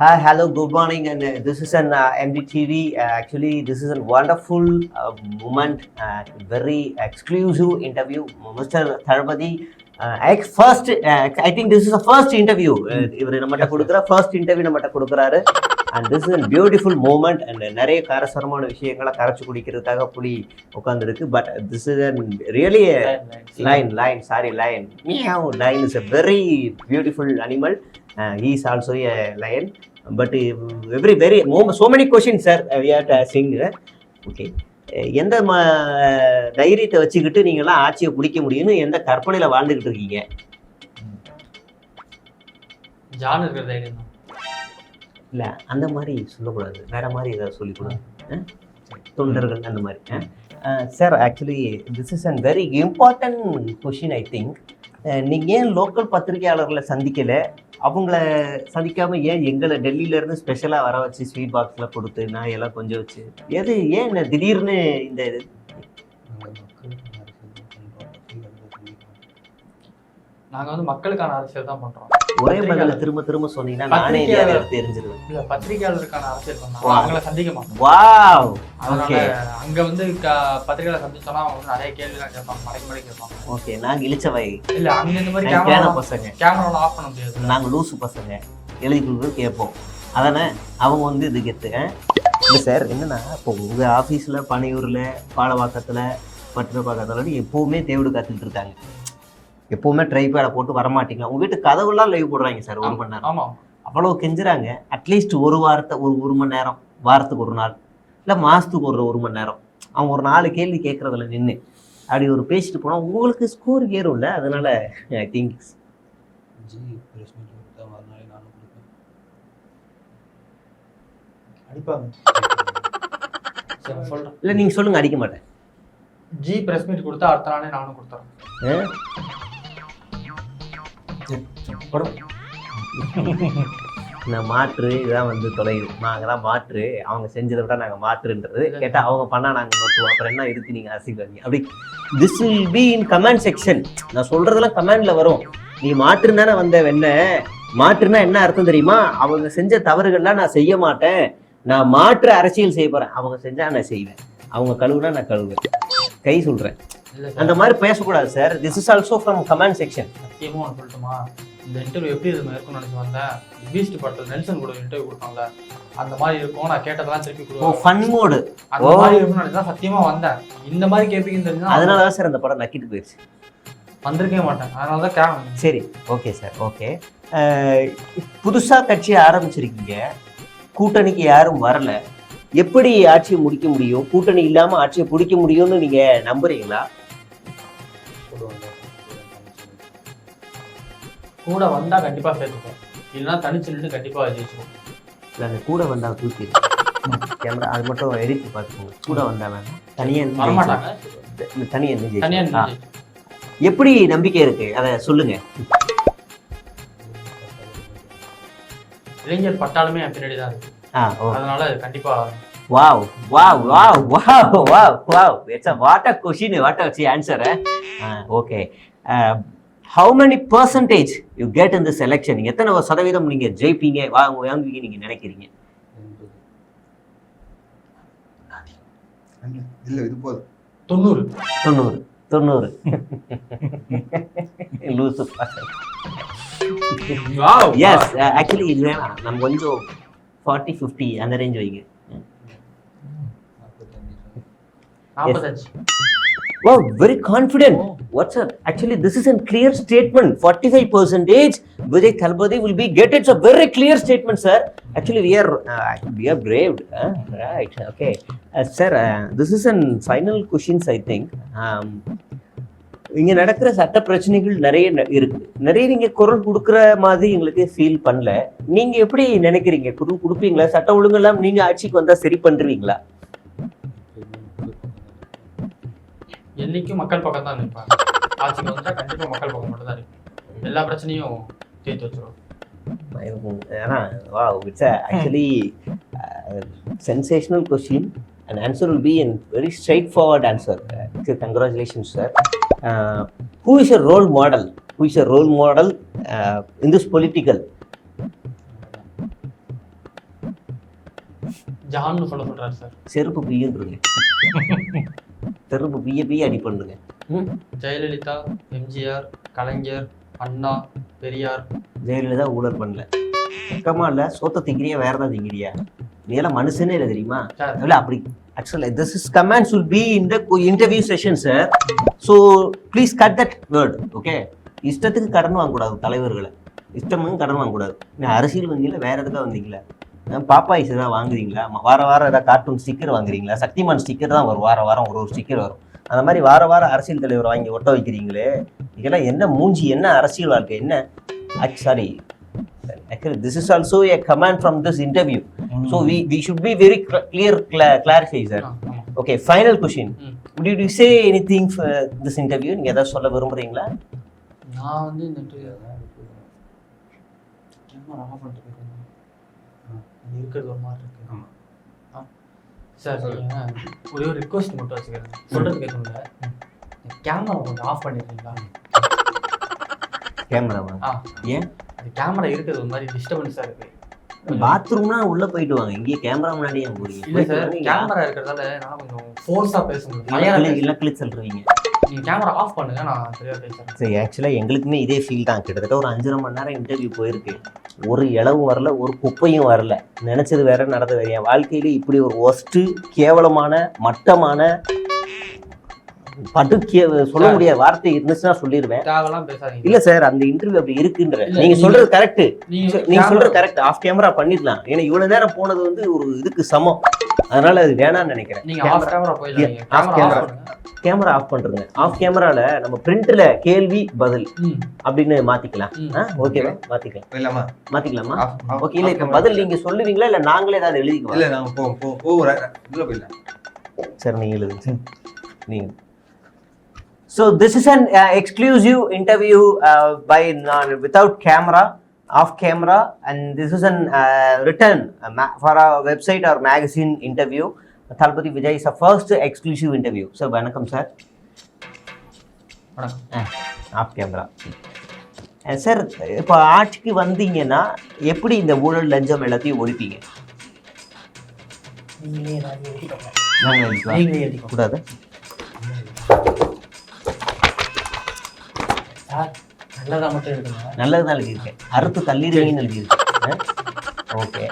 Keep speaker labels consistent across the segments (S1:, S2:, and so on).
S1: Hi, hello, good morning, and uh, this is an uh, MDTV. Uh, actually, this is a wonderful uh, moment, uh, very exclusive interview. Mr. Tharpadi, uh, ex- first, uh, I think this is the first interview. Uh, இவர் நம்மகிட்ட கொடுக்குற first interview நம்மகிட்ட கொடுக்குறாரு and this is beautiful moment and நிறைய காரசாரமான விஷயங்களை கரைச்சு குடிக்கிறதுக்காக புலி உட்காந்துருக்கு but this is really line line sorry line line is a very beautiful animal uh, he is also a lion but uh, every very mo- so many questions sir uh, we are asking uh, okay. Uh, எந்த ம தைரியத்தை வச்சுக்கிட்டு நீங்களாம் ஆட்சியை பிடிக்க முடியும்னு எந்த கற்பனையில வாழ்ந்துகிட்டு இருக்கீங்க?
S2: ஜான் இருக்கிற தைரியம்
S1: இல்ல அந்த மாதிரி சொல்லக்கூடாது. வேற மாதிரி ஏதாவது சொல்லிக்கூடாது. தொண்டர்கள் அந்த மாதிரி. Sir actually this is an very important question I think நீங்கள் ஏன் லோக்கல் பத்திரிகையாளர்களை சந்திக்கல? அவங்கள சந்திக்காம ஏன் எங்களை டெல்லியிலேருந்து ஸ்பெஷலாக வர வச்சு ஸ்வீட் பாக்ஸில் கொடுத்து நான் எல்லாம் கொஞ்சம் வச்சு? எது ஏன் திடீர்னு இந்த இது?
S2: நாங்கள் வந்து மக்களுக்கான அரசியல் தான் பண்ணுறோம்
S1: ஒரே பதில திரும்ப திரும்ப சொன்னீங்கன்னா நானே தெரிஞ்சிருவேன்
S2: இல்ல பத்திரிகையாளருக்கான அரசியல்
S1: Wow.
S2: அவங்கள சந்திக்க மாட்டோம்.
S1: வாவ். ஓகே.
S2: அங்க வந்து பத்திரிகையாளர் சந்திச்சோம்னா அவங்க வந்து நிறைய கேள்விலாம் கேட்பாங்க மடக்கு மடக்கு கேட்பாங்க.
S1: ஓகே நாங்கள் இழிச்சவை
S2: இல்ல அங்க இந்த மாதிரி கேமரா
S1: பசங்க.
S2: கேமரா ஆஃப் பண்ண முடியாது.
S1: நாங்கள் லூசு பசங்க. எழுதி கொடுக்குறது கேட்போம். அதானே அவங்க வந்து இது கெத்துங்க இல்லை சார் என்னன்னா இப்போ உங்கள் ஆஃபீஸில் பனையூரில் பாலவாக்கத்தில் பட்டினப்பாக்கத்தில் எப்போவுமே தேவடு காத்துக்கிட்டு இருக்காங்க. எப்போவுமே ட்ரைபேடை போட்டு வரமாட்டீங்களா? உங்கள் வீட்டு கதவுலாம் லைவ் போடுறாங்க சார் ஒரு மணி நேரம்.
S2: ஆமா.
S1: அவ்வளோ கெஞ்சுறாங்க. அட்லீஸ்ட் ஒரு வாரத்தை ஒரு ஒரு மணி நேரம். வாரத்துக்கு ஒரு நாள். இல்லை மாதத்துக்கு ஒரு ஒரு மணி நேரம். அவங்க ஒரு நாலு கேள்வி கேட்குறதுல நின்று அப்படி ஒரு பேசிட்டு போனால் உங்களுக்கு ஸ்கோர் ஏறும்ல அதனால ஐ திங்க் இல்லை நீங்கள் சொல்லுங்கள் அடிக்க மாட்டேன்.
S2: ஜி பிரஸ் மீட் கொடுத்தா அடுத்த நாளே நானும் கொடுத்துறேன்.
S1: நான் மாற்று இதான் வந்து தொலைவு. நாங்கள் தான் மாற்று. அவங்க செஞ்சதை விட நாங்கள் மாற்றுன்றது. கேட்டால் அவங்க பண்ணால் நாங்கள் நோட்டுவோம். அப்புறம் என்ன இருக்கு நீங்கள் அரசியல் அப்படி this will be in comment section நான் சொல்றதெல்லாம் கமெண்ட்ல வரும். நீ மாற்றுன்னு தானே வந்த வெண்ண மாற்றுனா என்ன அர்த்தம் தெரியுமா? அவங்க செஞ்ச தவறுகள்லாம் நான் செய்ய மாட்டேன். நான் மாற்று அரசியல் செய்ய போறேன். அவங்க செஞ்சா நான் செய்வேன். அவங்க கழுவுனா நான் கழுவுவேன். கை சொல்றேன்.
S2: இல்ல
S1: அந்த மாதிரி பேசக்கூடாது sir this is also from comment section
S2: சத்தியமா ஒன்று சொல்லட்டுமா? இந்த இன்டர்வியூ எப்படி இது இருக்கும்னு நினைச்சு வந்தேன். பீஸ்ட் படத்துல நெல்சன் கூட இன்டர்வியூ கொடுத்தாங்கல்ல அந்த மாதிரி இருக்கும். நான் கேட்டதெல்லாம் திருப்பி கொடுவேன்
S1: ஃபன் மோடு
S2: அந்த. மாதிரி இருக்கும்னு நினைச்சு தான் சத்தியமா வந்தேன். இந்த மாதிரி கேட்பீங்கன்னு தெரிஞ்சா
S1: அதனால தான் சார் அந்த படம் நக்கிட்டு போயிடுச்சு.
S2: வந்திருக்கவே மாட்டேன். அதனால தான் கேட்கணும்.
S1: சரி ஓகே சார் ஓகே புதுசா கட்சி ஆரம்பிச்சிருக்கீங்க. கூட்டணிக்கு யாரும் வரல. எப்படி ஆட்சியை முடிக்க முடியும்? கூட்டணி இல்லாம ஆட்சியை பிடிக்க முடியும்னு நீங்க நம்புறீங்களா?
S3: போடுவாங்க.
S2: கூட வந்தா கண்டிப்பா சேர்த்துப்போம். இல்லைன்னா தனிச்சு நின்று கண்டிப்பா ஜெயிச்சிருவோம்.
S1: இல்ல அந்த கூட வந்தா தூக்கி கேமரா அது மட்டும் எடிட் பார்த்துக்கோங்க. கூட வந்தா வேணாம். தனியா நின்னு
S2: வரமாட்டாங்க.
S1: ஜெயிச்சு- இல்ல, தனியா நின்னு
S2: தனியா
S1: ஜெயிச்சு. எப்படி நம்பிக்கை இருக்கு? அதை சொல்லுங்க.
S2: இளைஞர் பட்டாலுமே பின்னாடி தான் இருக்கு. அதனால கண்டிப்பா
S1: Wow, wow, wow, wow, wow, wow. It's a what a question, what a answer. Eh? Uh, okay. Uh, how many percentage you get in this election? நீங்க எத்தனை சதவீதம் நீங்க ஜெயிப்பீங்க வாங்க வாங்குவீங்க நீங்க நினைக்கிறீங்க
S3: இல்ல இது போதும்
S2: தொண்ணூறு
S1: தொண்ணூறு தொண்ணூறு லூசு எஸ் ஆக்சுவலி இது வேணாம் நம்ம கொஞ்சம் ஃபார்ட்டி ஃபிஃப்டி அந்த ரேஞ்ச் வைங்க
S3: நாற்பத்தஞ்சு
S2: நாற்பத்தஞ்சு
S1: Wow, very confident. What's up? Actually, this is a clear statement. 45 percentage Vijay Thalpathy will be get. It's a very clear statement, sir. Actually, we are uh, we are brave. Huh? Right. Okay. Uh, sir, uh, this is an final questions, I think. Um, இங்க நடக்கிற சட்ட பிரச்சனைகள் நிறைய இருக்கு நிறைய நீங்க குரல் கொடுக்குற மாதிரி எங்களுக்கு ஃபீல் பண்ணல நீங்க எப்படி நினைக்கிறீங்க குரல் கொடுப்பீங்களா சட்ட ஒழுங்கு எல்லாம் நீங்க ஆட்சிக்கு வந்தா சரி பண்றீங்களா
S2: என்னைக்கும் மக்கள் பக்கம் தான் நிற்பாங்க ஆட்சிக்கு வந்துட்டா கண்டிப்பா மக்கள் பக்கம் மட்டும் தான் நிற்கும் எல்லா பிரச்சனையும் தீர்த்து வச்சிருவோம்
S1: இருக்கும் uh, and answer will be in very straightforward answer uh, so congratulations sir uh, who is a role model who is a role model uh, in this political
S2: ஜான்னு சொல்ல சொல்றாரு சார்
S1: செருப்பு பிய்யுன்றீங்க செருப்பு பிய்ய பிய்ய அடி பண்ணுங்க. ம்.
S2: ஜெயலலிதா எம்ஜிஆர் கலைஞர் அண்ணா பெரியார்.
S1: ஜெயலலிதா ஊழல் பண்ணல. சுத்தமா இல்ல சோத்த திங்கிறியா வேற ஏதாவது திங்கிறியா? நீ எல்லாம் மனுஷனே இல்லை தெரியுமா?
S2: சார்.
S1: இல்ல அப்படி actually this is comments will be in the interview session sir so please cut that word okay இஷ்டத்துக்கு கடன் வாங்கக்கூடாது தலைவர்களை. இஷ்டமும் கடன் வாங்கக்கூடாது. நீ அரசியல் வந்தீங்களா வேற எதுக்காக வந்தீங்களா பாப்பாய்ஸ் ஏதாவது வாங்குறீங்களா? வார வாரம் ஏதாவது கார்ட்டூன் ஸ்டிக்கர் வாங்குறீங்களா? சக்திமான் ஸ்டிக்கர் தான் வரும். வார வாரம் ஒரு ஒரு ஸ்டிக்கர் வரும். அந்த மாதிரி வார வாரம் அரசியல் தலைவர் வாங்கி ஒட்ட வைக்கிறீங்களே இதெல்லாம் என்ன மூஞ்சி என்ன அரசியல் வாழ்க்கை என்ன? Sorry actually this is also a command from this interview. so we we should be very cl- clear cla- clarify sir. okay final question.
S2: ம்.
S1: did you say anything for this interview? நீங்க ஏதாவது சொல்ல விரும்புறீங்களா?
S2: நான் வந்து இந்த camera off பண்ணிட்டு போயிருக்கேன் அது இருக்கிறது ஒரு மாதிரி இருக்கு.
S3: ஆமா.
S2: ஆ. சார் ஒரே ஒரு ரிக்வஸ்ட் மட்டும் வச்சுக்கிறேன். சொல்றது கேட்கணுங்க கேமரா கொஞ்சம் ஆஃப் பண்ணிடுறீங்களா?
S1: கேமராவா
S2: ஆ.
S1: ஏன்?
S2: அது கேமரா இருக்கிறது ஒரு மாதிரி டிஸ்டர்பன்ஸாக இருக்கு.
S1: பாத்ரூம்னா உள்ள போயிட்டு வாங்க. இங்கே கேமரா முன்னாடி ஏன் போறீங்க?
S2: இல்ல சார். கேமரா இருக்கிறதால என்னால கொஞ்சம் ஃபோர்ஸா பேச முடியும்.
S1: இல்ல கிளிக் சொல்றீங்க.
S2: நீங்க கேமரா ஆஃப் பண்ணுங்க நான் சரியா பேசுறேன்.
S1: சரி ஆக்சுவலாக எங்களுக்குமே இதே ஃபீல் தான். கிட்டத்தட்ட ஒரு அஞ்சரை மணி நேரம் இன்டர்வியூ போயிருக்கு. ஒரு இளவும் வரல ஒரு குப்பையும் வரல. நினைச்சது வேற நடந்தது வேற. என் வாழ்க்கையில இப்படி ஒரு ஒஸ்ட்டு கேவலமான மட்டமான பட்டு கே சொல்ல முடியாத வார்த்தை இருந்துச்சுன்னா சொல்லிடுவேன் இல்ல சார் அந்த இன்டர்வியூ அப்படி இருக்குன்ற. நீங்க சொல்றது கரெக்ட்
S2: நீங்க
S1: சொல்றது கரெக்ட் ஆஃப் கேமரா பண்ணிடலாம். ஏன்னா இவ்வளவு நேரம் போனது வந்து ஒரு இதுக்கு சமம். அதனால அது வேணாம்னு நினைக்கிறேன்.
S2: நீங்க ஆஃப் கேமரா போயிடலாம் கேமரா. ஆஃப்
S1: கேமரா ஆஃப் பண்றேங்க ஆஃப் கேமரால நம்ம பிரிண்ட்ல கேள்வி பதில்
S2: ம்.
S1: அப்படின்னு மாத்திக்கலாம். ஓகேவா மாத்திக்கலாம்.
S3: இல்லாமா
S1: மாத்திக்கலாமா? ஓகே இல்ல இப்ப. பதில் நீங்க சொல்லுவீங்களா? இல்ல நாங்களே ஏதாவது எழுதிக்குவோம்
S3: இல்ல நாங்க போ போ போயிடலாம்.
S1: சரி நீங்க எழுதுங்க நீங்க. So this is an exclusive interview by without camera and this is an return for a website or magazine interview Thalapathy Vijay a first exclusive interview sir வணக்கம். சார் ஆஃப் கேமரா சார் இப்போ ஆட்சிக்கு வந்தீங்கன்னா எப்படி இந்த ஊழல் லஞ்சம் எல்லாத்தையும் ஒழிப்பீங்க? கூடாது.
S2: சார் நல்லதா மட்டும் எழுதுங்க.
S1: நல்லதுதான் எழுதியிருக்கேன். அறுத்து தள்ளிடுவீங்கன்னு எழுதியிருக்கேன். ஓகே.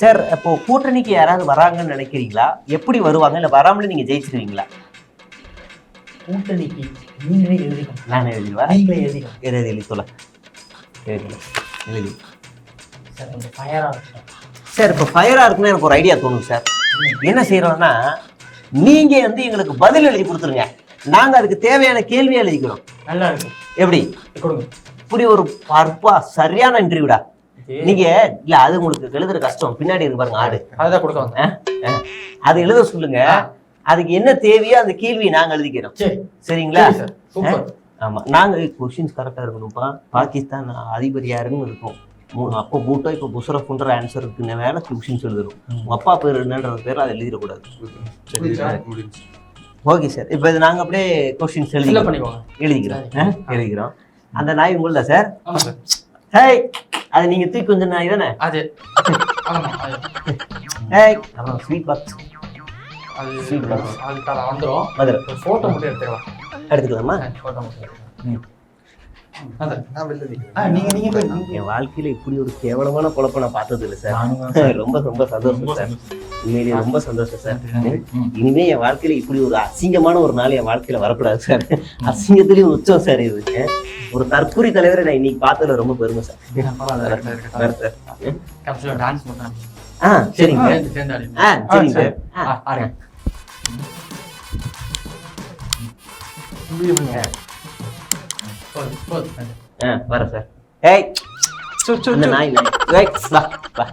S1: சார் இப்போ கூட்டணிக்கு யாராவது வராங்கன்னு நினைக்கிறீங்களா? எப்படி வருவாங்க? இல்லை வராமலே நீங்கள் ஜெயிச்சிருவீங்களா?
S2: கூட்டணிக்கு நீங்களே எழுதிக்கோங்க.
S1: நான் எழுதிடுவா
S2: நீங்களே எழுதிக்கோங்க.
S1: எழுதி எழுதி சொல்ல. எழுதி எழுதி.
S2: சார் கொஞ்சம் ஃபயரா இருக்கும்
S1: சார் இப்போ ஃபயராக இருக்குன்னு எனக்கு ஒரு ஐடியா தோணும் சார். என்ன செய்கிறோம்னா நீங்கள் வந்து எங்களுக்கு பதில் எழுதி கொடுத்துருங்க. நாங்கள் அதுக்கு தேவையான கேள்வியை எழுதிக்கிறோம்.
S2: நல்லா இருக்கு
S1: எப்படி?
S2: கொடுங்க.
S1: இப்படி ஒரு பருப்பா சரியான இன்டர்வியூடா நீங்க இல்ல அது உங்களுக்கு எழுதுற கஷ்டம். பின்னாடி இருக்கு பாருங்க ஆடு.
S2: அதுதான் கொடுக்க
S1: அது எழுத சொல்லுங்க. அதுக்கு என்ன தேவையோ அந்த கேள்வியை நாங்க எழுதிக்கிறோம்.
S2: சரி.
S1: சரிங்களா? ஆமா. நாங்க கொஸ்டின்ஸ் கரெக்டா இருக்கணும்ப்பா. பாகிஸ்தான் அதிபர் யாருன்னு இருக்கும் அப்போ பூட்டோ இப்போ புசரஃபுன்ற ஆன்சர் இருக்குன்னு வேலை கொஸ்டின்ஸ் எழுதணும். உங்க அப்பா பேர் என்னன்றது பேர் அதை எழுதிடக்கூடாது. Okay sir. இப்போ இது நாங்க அப்படியே கொஸ்டின்ஸ் எழுதி
S2: பண்ணிக்கோங்க.
S1: எழுதிக்கிறோம். எழுதிக்கிறோம். அந்த நாய் உங்களுதா சார்? ஹேய் அது நீங்க தூக்கி கொஞ்சம் நாய் தானே?
S2: அது.
S1: ஹேய் அப்புறம் ஸ்வீட் பாக்ஸ்
S2: அது
S1: Sweet box.
S2: அது வந்துடும் ஃபோட்டோ மட்டும் எடுத்துக்கலாம்.
S1: எடுத்துக்கலாமா?
S2: ஃபோட்டோ மட்டும்
S1: என் வாழ்க்கையில இப்படி ஒரு கேவலமான குழப்பம் நான் பார்த்தது இல்லை சார் ரொம்ப ரொம்ப சந்தோஷம் சார் உண்மையிலேயே ரொம்ப சந்தோஷம் சார் இனிமே என் வாழ்க்கையில இப்படி ஒரு அசிங்கமான ஒரு நாள் என் வாழ்க்கையில வரக்கூடாது சார் அசிங்கத்திலயும் உச்சம் சார் இது ஒரு தற்கொலை தலைவரை நான் இன்னைக்கு பார்த்ததுல ரொம்ப பெருமை சார் வேற சார்
S2: டான்ஸ் பண்ணுறேன்
S1: ஆ சரிங்க ஆ சரிங்க சார் ஆ,
S2: ஆ
S1: ஆ வரேன் சார். ஏய் அந்த நாய் நாய். ஏய், வா வா.